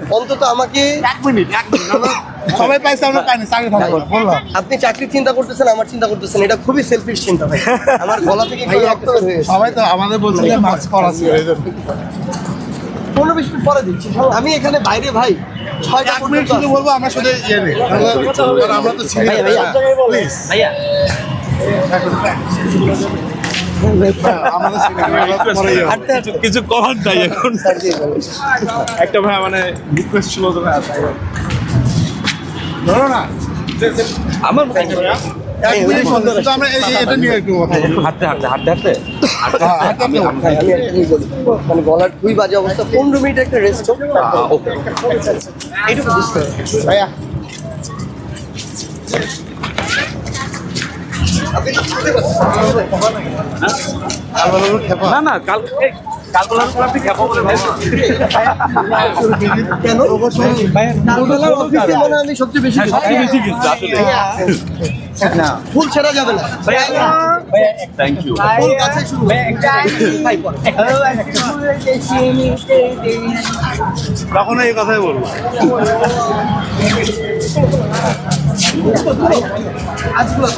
অন্তত আমাকে এক মিনিট এক মিনিট সবাই পাইছে আমরা পাইনি চাকরি থাকব বললাম। আপনি চাকরির চিন্তা করতেছেন আমার চিন্তা করতেছেন এটা খুবই সেলফিশ চিন্তা ভাই। আমার গলা থেকে ভাই রক্ত বের সবাই তো আমাদের বলছে যে মাস্ক পরা ছিল। পনেরো বিশ মিনিট পরে দিচ্ছি আমি এখানে বাইরে ভাই ছয়টা এক মিনিট শুধু বলব আমরা শুধু ইয়ে নেই আমরা তো ভাইয়া কিছু করার নাই এখন। একটা ভাই মানে রিকোয়েস্ট ছিল যে ধরো না। আমার মানে গলার খুবই বাজে অবস্থা। পনেরো মিনিট একটা রেস্ট হোক এইটুকু বুঝতে ভাইয়া। অফিসে মনে হয় আমি সবচেয়ে বেশি সবচেয়ে বেশি কিন্তু আসলে। না। ফুল ছেড়া যাবে না। থ্যাংক ইউ ফুল কাছে শুরু ভাই, তখন এই কথাই বলব। আজগুলো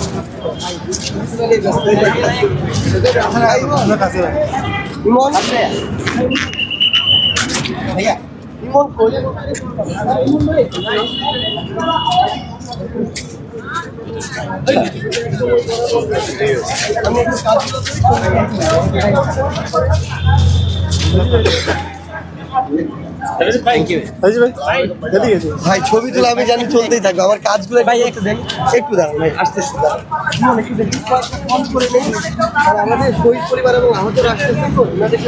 আমরা কাছে রাখি। ইমন ইমন কোলে আমি একটু কাজ ভাই ছবি তুলে আমি জানি চলতেই থাকবে। আমার কাজগুলো ভাই একটু দেন। একটু দাঁড়ান ভাই দাঁড়ান। কম করে নেই আর আমাদের শহীদ পরিবার এবং আমাদের আসতেছে তো ওনাদের